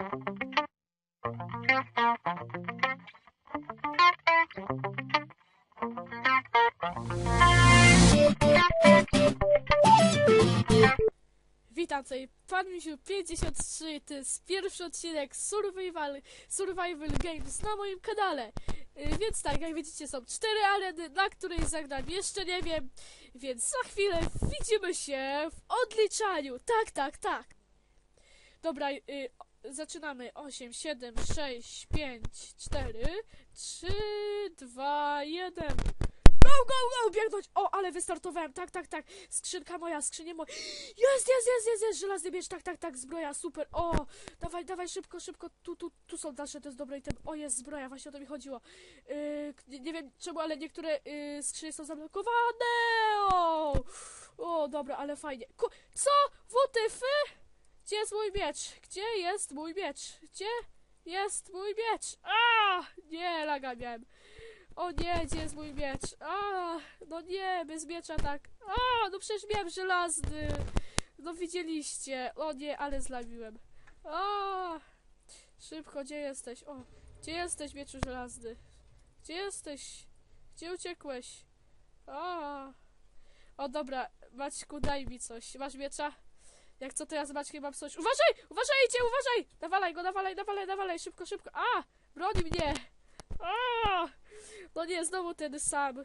Witam tutaj, Pan Misiu 53, to jest pierwszy odcinek Survival, Survival Games na moim kanale. Y, Więc tak, jak widzicie są cztery areny, na której zagram jeszcze nie wiem, więc za chwilę widzimy się w odliczaniu. Tak, tak, tak. Dobra, y, zaczynamy. 8, 7, 6, 5, 4, 3, 2, 1. Go, go, go, biegnąć! O, ale wystartowałem, tak, tak, tak. Skrzynka moja, skrzynie moja. Jest, jest, jest, jest, jest, żelazny miecz, tak, tak, tak, zbroja, super, o, dawaj, dawaj, szybko, szybko, tu, tu, tu są dalsze, to jest dobre item, o, jest zbroja, właśnie o to mi chodziło, yy, nie, wiem czemu, ale niektóre yy, skrzynie są zablokowane, o, o, dobra, ale fajnie, Ku, co, WTF? Gdzie jest mój miecz, gdzie jest mój miecz, gdzie jest mój miecz, a, nie, laga miałem, o nie, gdzie jest mój miecz? A, no nie, bez miecza tak. A, no przecież miałem żelazny. No widzieliście. O nie, ale zlamiłem. A, szybko, gdzie jesteś? O, gdzie jesteś, mieczu żelazny? Gdzie jesteś? Gdzie uciekłeś? A, o dobra, Maćku, daj mi coś. Masz miecza? Jak co, to ja z Maćkiem mam coś. Uważaj! Uważajcie, uważaj! Dawalaj go, dawalaj, dawalaj, dawalaj, szybko, szybko. A, broni mnie! A! No nie, znowu ten sam.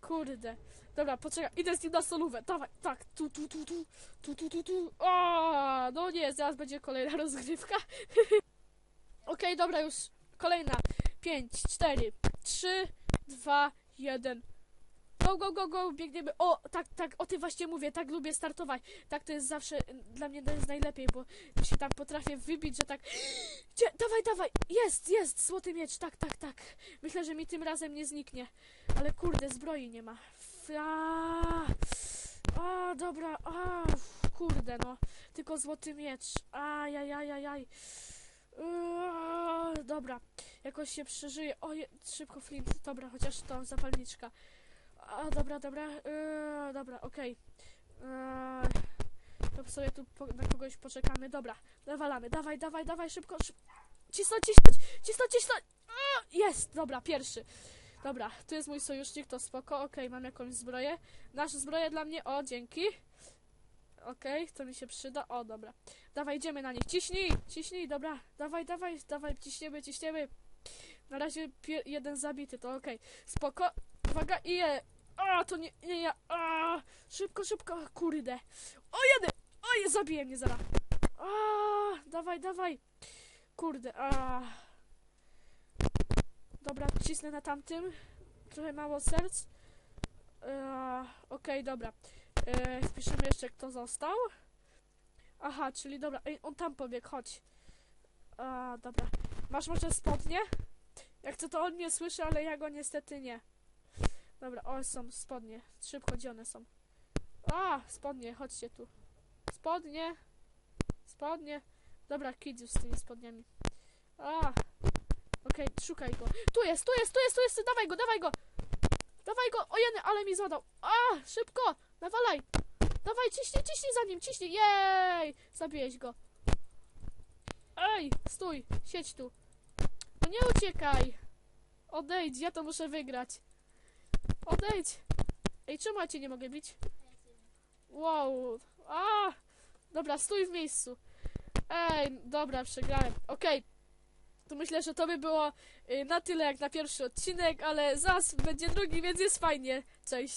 Kurde. Dobra, poczekaj, idę z nim na solówę. Dawaj, tak, tu, tu, tu, tu, tu, tu, tu, tu. O, no nie, zaraz będzie kolejna rozgrywka. Okej, dobra, już kolejna. 5, 4, 3, 2, 1. Go, go, go, go, biegniemy. O, tak, tak, o tym właśnie mówię, tak lubię startować. Tak to jest zawsze, y, dla mnie to jest najlepiej, bo się tam potrafię wybić, że tak... Gdzie? Dawaj, dawaj, jest, jest, złoty miecz, tak, tak, tak. Myślę, że mi tym razem nie zniknie. Ale kurde, zbroi nie ma. A, a dobra, a, kurde, no. Tylko złoty miecz. Ajajajajaj. Uaa, Dobra, jakoś się przeżyje. O, szybko flint, dobra, chociaż to zapalniczka. A, dobra, dobra, yy, dobra, okej. Yy, to sobie tu po, na kogoś poczekamy. Dobra, nawalamy, dawaj, dawaj, dawaj, szybko, szybko. Cisnąć, cisnąć, cisnąć, cisnąć. A, Jest, dobra, pierwszy. Dobra, tu jest mój sojusznik, to spoko. Okej, mam jakąś zbroję. Nasz zbroję dla mnie, o, dzięki. Okej, to mi się przyda. O, dobra. Dawaj, idziemy na nich. Ciśnij, ciśnij, dobra. Dawaj, dawaj, dawaj, ciśniemy, ciśniemy. Na razie jeden zabity, to okej. Spoko. Uwaga, i je. A, to nie, nie ja. A, szybko, szybko, kurde. O, jeden. Oj, zabiję mnie zaraz. A, dawaj, dawaj. Kurde, a. Dobra, cisnę na tamtym. Trochę mało serc. Okej, dobra. E, wpiszemy jeszcze, kto został. Aha, czyli dobra. Ej, on tam pobiegł, chodź. A, dobra. Masz może spodnie? Jak chcę, to on mnie słyszy, ale ja go niestety nie. Dobra, o, są spodnie. Szybko, gdzie one są? A, spodnie, chodźcie tu. Spodnie. Spodnie. Dobra, kid już z tymi spodniami. A. Okej, szukaj go. Tu jest, tu jest, tu jest, tu jest, dawaj go, dawaj go. Dawaj go, o jeny, ale mi zadał. A, szybko, nawalaj. Dawaj, ciśnij, ciśnij za nim, ciśnij. Jej, zabiłeś go. Ej, stój, siedź tu. No nie uciekaj. Odejdź, ja to muszę wygrać. Odejdź. Ej, czemu ja cię nie mogę bić? Wow. A! Dobra, stój w miejscu. Ej, dobra, przegrałem. Okej. To myślę, że to by było y, na tyle jak na pierwszy odcinek, ale zaraz będzie drugi, więc jest fajnie. Cześć.